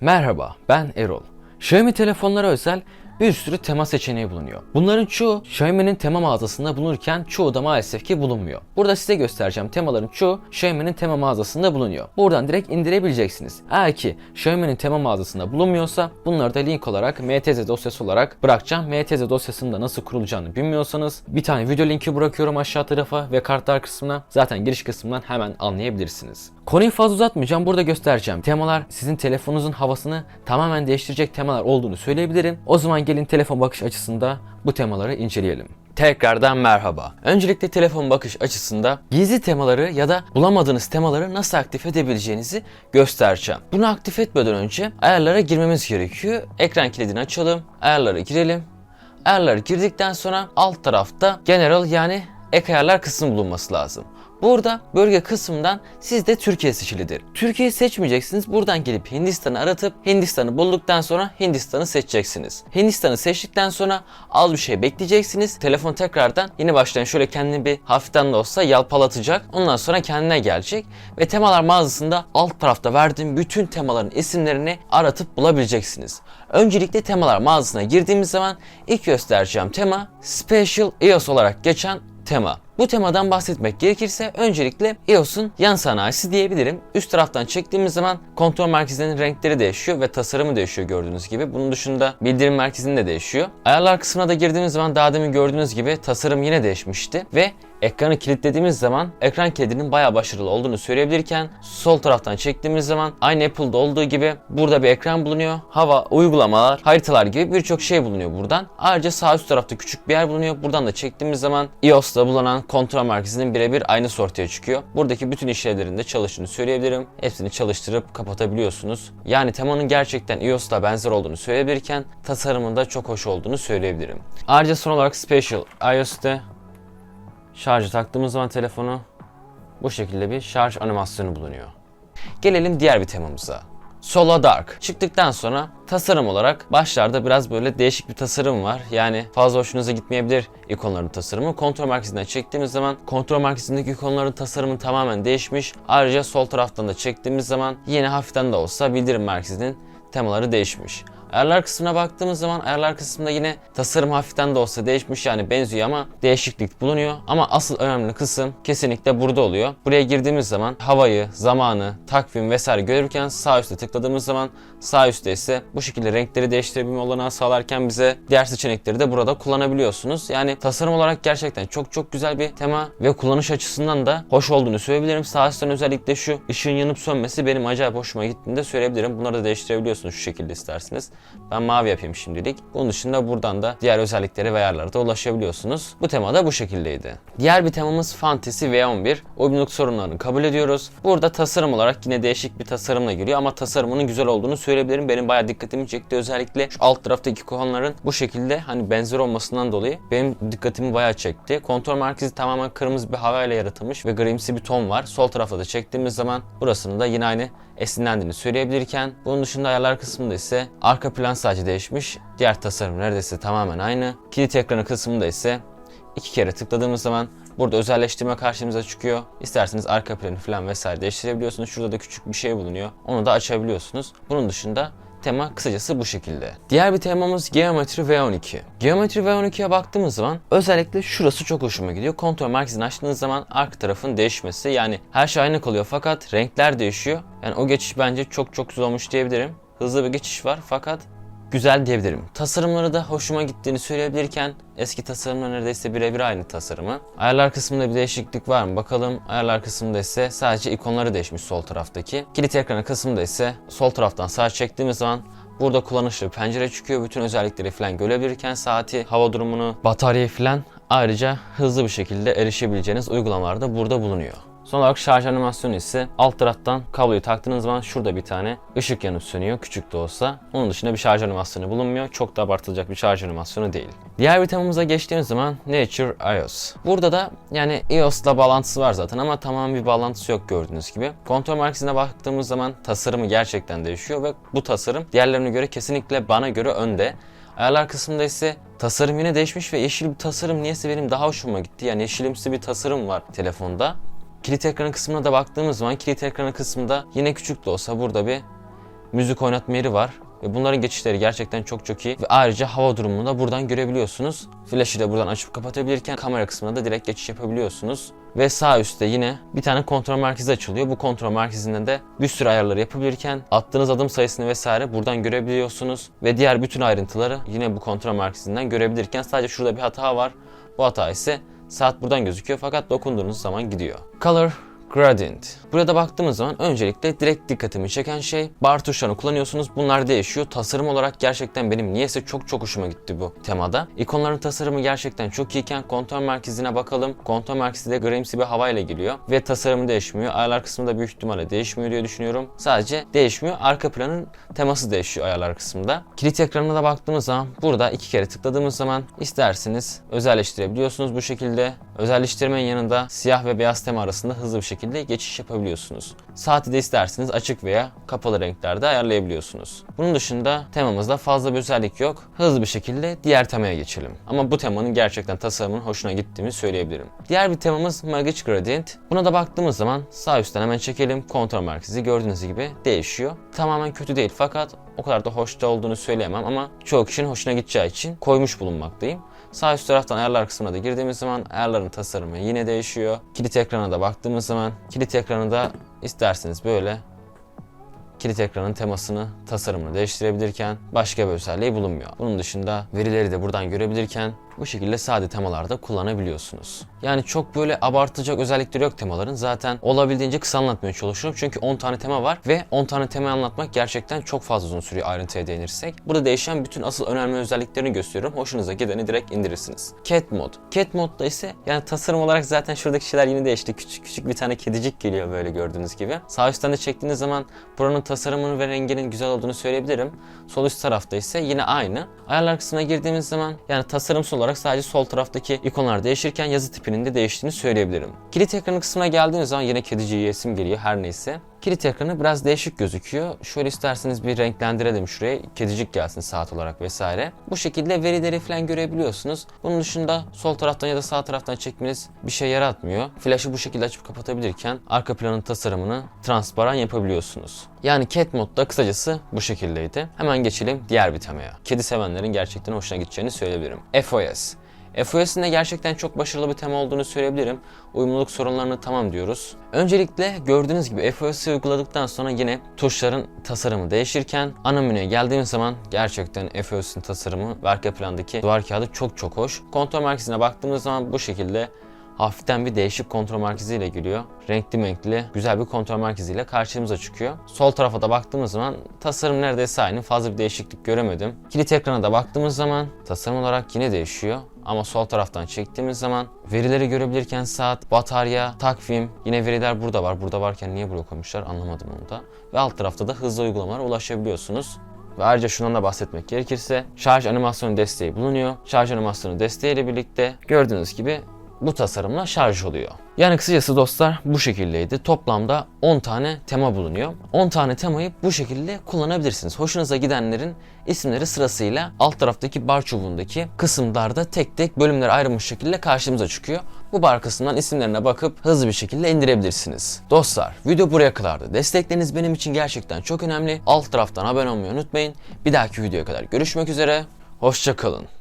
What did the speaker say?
Merhaba, ben Erol. Xiaomi telefonlara özel bir sürü tema seçeneği bulunuyor. Bunların çoğu Xiaomi'nin tema mağazasında bulunurken çoğu da maalesef ki bulunmuyor. Burada size göstereceğim temaların çoğu Xiaomi'nin tema mağazasında bulunuyor. Buradan direkt indirebileceksiniz. Eğer ki Xiaomi'nin tema mağazasında bulunmuyorsa bunları da link olarak MTZ dosyası olarak bırakacağım. MTZ dosyasının da nasıl kurulacağını bilmiyorsanız bir tane video linki bırakıyorum aşağı tarafa ve kartlar kısmına. Zaten giriş kısmından hemen anlayabilirsiniz. Konuyu fazla uzatmayacağım. Burada göstereceğim. Temalar sizin telefonunuzun havasını tamamen değiştirecek temalar olduğunu söyleyebilirim. O zaman gelin telefon bakış açısında bu temaları inceleyelim. Tekrardan merhaba. Öncelikle telefon bakış açısında gizli temaları ya da bulamadığınız temaları nasıl aktif edebileceğinizi göstereceğim. Bunu aktif etmeden önce ayarlara girmemiz gerekiyor. Ekran kilidini açalım. Ayarlara girelim. Ayarları girdikten sonra alt tarafta General yani ek ayarlar kısmı bulunması lazım. Burada bölge kısmından sizde Türkiye seçilidir. Türkiye seçmeyeceksiniz. Buradan gelip Hindistan'ı aratıp Hindistan'ı bulduktan sonra Hindistan'ı seçeceksiniz. Hindistan'ı seçtikten sonra az bir şey bekleyeceksiniz. Telefon tekrardan yine baştan şöyle kendini bir hafiften de olsa yalpalatacak. Ondan sonra kendine gelecek ve temalar mağazasında alt tarafta verdiğim bütün temaların isimlerini aratıp bulabileceksiniz. Öncelikle temalar mağazasına girdiğimiz zaman ilk göstereceğim tema Special EOS olarak geçen tema. Bu temadan bahsetmek gerekirse öncelikle EOS'un yan sanayisi diyebilirim. Üst taraftan çektiğimiz zaman kontrol merkezinin renkleri değişiyor ve tasarımı değişiyor gördüğünüz gibi. Bunun dışında bildirim merkezinin de değişiyor. Ayarlar kısmına da girdiğimiz zaman daha demin gördüğünüz gibi tasarım yine değişmişti ve ekranı kilitlediğimiz zaman ekran kilidinin bayağı başarılı olduğunu söyleyebilirken sol taraftan çektiğimiz zaman aynı Apple'da olduğu gibi burada bir ekran bulunuyor. Hava, uygulamalar, haritalar gibi birçok şey bulunuyor buradan. Ayrıca sağ üst tarafta küçük bir yer bulunuyor. Buradan da çektiğimiz zaman iOS'ta bulunan kontrol merkezinin birebir aynısı ortaya çıkıyor. Buradaki bütün işlevlerin de çalıştığını söyleyebilirim. Hepsini çalıştırıp kapatabiliyorsunuz. Yani temanın gerçekten iOS'la benzer olduğunu söyleyebilirken tasarımında çok hoş olduğunu söyleyebilirim. Ayrıca son olarak Special iOS'te şarjı taktığımız zaman telefonu bu şekilde bir şarj animasyonu bulunuyor. Gelelim diğer bir temamıza. Sola Dark. Çıktıktan sonra tasarım olarak başlarda biraz böyle değişik bir tasarım var. Yani fazla hoşunuza gitmeyebilir ikonların tasarımı. Kontrol merkezinden çektiğimiz zaman kontrol merkezindeki ikonların tasarımı tamamen değişmiş. Ayrıca sol taraftan da çektiğimiz zaman yine hafiften de olsa bildirim merkezinin temaları değişmiş. Ayarlar kısmına baktığımız zaman ayarlar kısmında yine tasarım hafiften de olsa değişmiş yani benziyor ama değişiklik bulunuyor. Ama asıl önemli kısım kesinlikle burada oluyor. Buraya girdiğimiz zaman havayı, zamanı, takvim vesaire görürken sağ üstte tıkladığımız zaman sağ üstte ise bu şekilde renkleri değiştirebilme olanağı sağlarken bize diğer seçenekleri de burada kullanabiliyorsunuz. Yani tasarım olarak gerçekten çok çok güzel bir tema ve kullanış açısından da hoş olduğunu söyleyebilirim. Sağ üstten özellikle şu ışığın yanıp sönmesi benim acayip hoşuma gittiğini de söyleyebilirim. Bunları da değiştirebiliyorsunuz şu şekilde isterseniz. Ben mavi yapayım şimdilik. Bunun dışında buradan da diğer özelliklere ve ayarlara da ulaşabiliyorsunuz. Bu tema da bu şekildeydi. Diğer bir temamız Fantasy V11. Uyumluluk sorunlarını kabul ediyoruz. Burada tasarım olarak yine değişik bir tasarımla geliyor ama tasarımının güzel olduğunu söyleyebilirim. Benim bayağı dikkatimi çekti. Özellikle şu alt taraftaki ikonların bu şekilde hani benzer olmasından dolayı benim dikkatimi bayağı çekti. Kontrol merkezi tamamen kırmızı bir havayla yaratılmış ve grimsi bir ton var. Sol tarafta da çektiğimiz zaman burasını da yine aynı esinlendiğini söyleyebilirken bunun dışında ayarlar kısmında ise arka plan sadece değişmiş. Diğer tasarım neredeyse tamamen aynı. Kilit ekranı kısmında ise iki kere tıkladığımız zaman burada özelleştirme karşımıza çıkıyor. İsterseniz arka planı falan vesaire değiştirebiliyorsunuz. Şurada da küçük bir şey bulunuyor. Onu da açabiliyorsunuz. Bunun dışında tema kısacası bu şekilde. Diğer bir temamız Geometry V12. Geometry V12'ye baktığımız zaman özellikle şurası çok hoşuma gidiyor. Kontrol merkezini açtığınız zaman arka tarafın değişmesi yani her şey aynı kalıyor fakat renkler değişiyor. Yani o geçiş bence çok çok güzel olmuş diyebilirim. Hızlı bir geçiş var fakat güzel diyebilirim. Tasarımları da hoşuma gittiğini söyleyebilirken eski tasarımla neredeyse birebir aynı tasarımı. Ayarlar kısmında bir değişiklik var mı bakalım. Ayarlar kısmında ise sadece ikonları değişmiş sol taraftaki. Kilit ekranı kısmında ise sol taraftan sağa çektiğimiz zaman Burada kullanışlı pencere çıkıyor. Bütün özellikleri falan görebilirken saati, hava durumunu, bataryayı falan ayrıca hızlı bir şekilde erişebileceğiniz uygulamalar da burada bulunuyor. Son olarak şarj animasyonu ise alt taraftan kabloyu taktığınız zaman şurada bir tane ışık yanıp sönüyor küçük de olsa. Onun dışında bir şarj animasyonu bulunmuyor. Çok da abartılacak bir şarj animasyonu değil. Diğer bir temamıza geçtiğimiz zaman Nature iOS. Burada da yani iOS'la bağlantısı var zaten ama tamam bir bağlantısı yok gördüğünüz gibi. Kontrol merkezine baktığımız zaman tasarımı gerçekten değişiyor ve bu tasarım diğerlerine göre kesinlikle bana göre önde. Ayarlar kısmında ise tasarım yine değişmiş ve yeşil bir tasarım niyeyse benim daha hoşuma gitti. Yani yeşilimsi bir tasarım var telefonda. Kilit ekranı kısmına da baktığımız zaman kilit ekranı kısmında yine küçük de olsa burada bir müzik oynatma yeri var. Ve bunların geçişleri gerçekten çok çok iyi. Ve ayrıca hava durumunu da buradan görebiliyorsunuz. Flash'ı da buradan açıp kapatabilirken kamera kısmına da direkt geçiş yapabiliyorsunuz. Ve sağ üstte yine bir tane kontrol merkezi açılıyor. Bu kontrol merkezinde de bir sürü ayarları yapabilirken attığınız adım sayısını vesaire buradan görebiliyorsunuz. Ve diğer bütün ayrıntıları yine bu kontrol merkezinden görebilirken sadece şurada bir hata var. Bu hata ise saat buradan gözüküyor fakat dokunduğunuz zaman gidiyor. Color Gradient. Burada baktığımız zaman öncelikle direkt dikkatimi çeken şey bar tuşlarını kullanıyorsunuz. Bunlar değişiyor. Tasarım olarak gerçekten benim niyeyse çok çok hoşuma gitti bu temada. İkonların tasarımı gerçekten çok iyiyken kontrol merkezine bakalım. Kontrol merkezi de grimsi bir havayla geliyor. Ve tasarımı değişmiyor. Ayarlar kısmı da büyük ihtimalle değişmiyor diye düşünüyorum. Sadece değişmiyor. Arka planın teması değişiyor ayarlar kısmında. Kilit ekranına da baktığımız zaman burada iki kere tıkladığımız zaman isterseniz özelleştirebiliyorsunuz bu şekilde. Özelleştirmenin yanında siyah ve beyaz tema arasında hızlı bir şekilde geçiş yapabiliyorsunuz. Saati de isterseniz açık veya kapalı renklerde ayarlayabiliyorsunuz. Bunun dışında temamızda fazla bir özellik yok. Hızlı bir şekilde diğer temaya geçelim. Ama bu temanın gerçekten tasarımının hoşuna gittiğimi söyleyebilirim. Diğer bir temamız Magic Gradient. Buna da baktığımız zaman sağ üstten hemen çekelim. Kontrol merkezi gördüğünüz gibi değişiyor. Tamamen kötü değil fakat o kadar da hoş da olduğunu söyleyemem ama çoğu kişinin hoşuna gideceği için koymuş bulunmaktayım. Sağ üst taraftan ayarlar kısmına da girdiğimiz zaman ayarların tasarımı yine değişiyor. Kilit ekrana da baktığımız zaman kilit ekranı da isterseniz böyle kilit ekranın temasını, tasarımını değiştirebilirken başka bir özelliği bulunmuyor. Bunun dışında verileri de buradan görebilirken bu şekilde sade temalarda kullanabiliyorsunuz. Yani çok böyle abartacak özellikleri yok temaların. Zaten olabildiğince kısa anlatmaya çalışıyorum. Çünkü 10 tane tema var ve 10 tane tema anlatmak gerçekten çok fazla uzun sürüyor ayrıntıya değinirsek. Burada değişen bütün asıl önemli özelliklerini gösteriyorum. Hoşunuza gideni direkt indirirsiniz. Cat Mod. Cat Mod'da ise yani tasarım olarak zaten şuradaki şeyler yine değişti. Küçük küçük bir tane kedicik geliyor böyle gördüğünüz gibi. Sağ üstten de çektiğiniz zaman buranın tasarımının ve renginin güzel olduğunu söyleyebilirim. Sol üst tarafta ise yine aynı. Ayarlar kısmına girdiğimiz zaman yani tasarımsal olarak sadece sol taraftaki ikonlar değişirken yazı tipinin de değiştiğini söyleyebilirim. Kilit ekranı kısmına geldiğiniz zaman yine kediciye isim geliyor her neyse. Kilit ekranı biraz değişik gözüküyor. Şöyle isterseniz bir renklendirelim şuraya. Kedicik gelsin saat olarak vesaire. Bu şekilde verileri falan görebiliyorsunuz. Bunun dışında sol taraftan ya da sağ taraftan çekmeniz bir şey yaratmıyor. Flaşı bu şekilde açıp kapatabilirken arka planın tasarımını transparan yapabiliyorsunuz. Yani Cat modda kısacası bu şekildeydi. Hemen geçelim diğer bir temaya. Kedi sevenlerin gerçekten hoşuna gideceğini söyleyebilirim. FOS. FOS'in de gerçekten çok başarılı bir tema olduğunu söyleyebilirim. Uyumluluk sorunlarını tamam diyoruz. Öncelikle gördüğünüz gibi FOS'u uyguladıktan sonra yine tuşların tasarımı değişirken ana menüye geldiğimiz zaman gerçekten FOS'un tasarımı ve arka plandaki duvar kağıdı çok çok hoş. Kontrol merkezine baktığımız zaman bu şekilde hafiften bir değişik kontrol merkeziyle geliyor. Renkli renkli güzel bir kontrol merkeziyle karşımıza çıkıyor. Sol tarafa da baktığımız zaman tasarım neredeyse aynı. Fazla bir değişiklik göremedim. Kilit ekrana da baktığımız zaman tasarım olarak yine değişiyor. Ama sol taraftan çektiğimiz zaman verileri görebilirken saat, batarya, takvim yine veriler burada var. Burada varken niye buraya koymuşlar anlamadım onu da. Ve alt tarafta da hızlı uygulamalara ulaşabiliyorsunuz. Ve ayrıca şundan da bahsetmek gerekirse şarj animasyonu desteği bulunuyor. Şarj animasyonu desteğiyle birlikte gördüğünüz gibi bu tasarımla şarj oluyor. Yani kısacası dostlar bu şekildeydi. Toplamda 10 tane tema bulunuyor. 10 tane temayı bu şekilde kullanabilirsiniz. Hoşunuza gidenlerin isimleri sırasıyla alt taraftaki bar çubuğundaki kısımlarda tek tek bölümlere ayrılmış şekilde karşımıza çıkıyor. Bu bar kısmından isimlerine bakıp hızlı bir şekilde indirebilirsiniz. Dostlar video buraya kadardı. Destekleriniz benim için gerçekten çok önemli. Alt taraftan abone olmayı unutmayın. Bir dahaki videoya kadar görüşmek üzere. Hoşçakalın.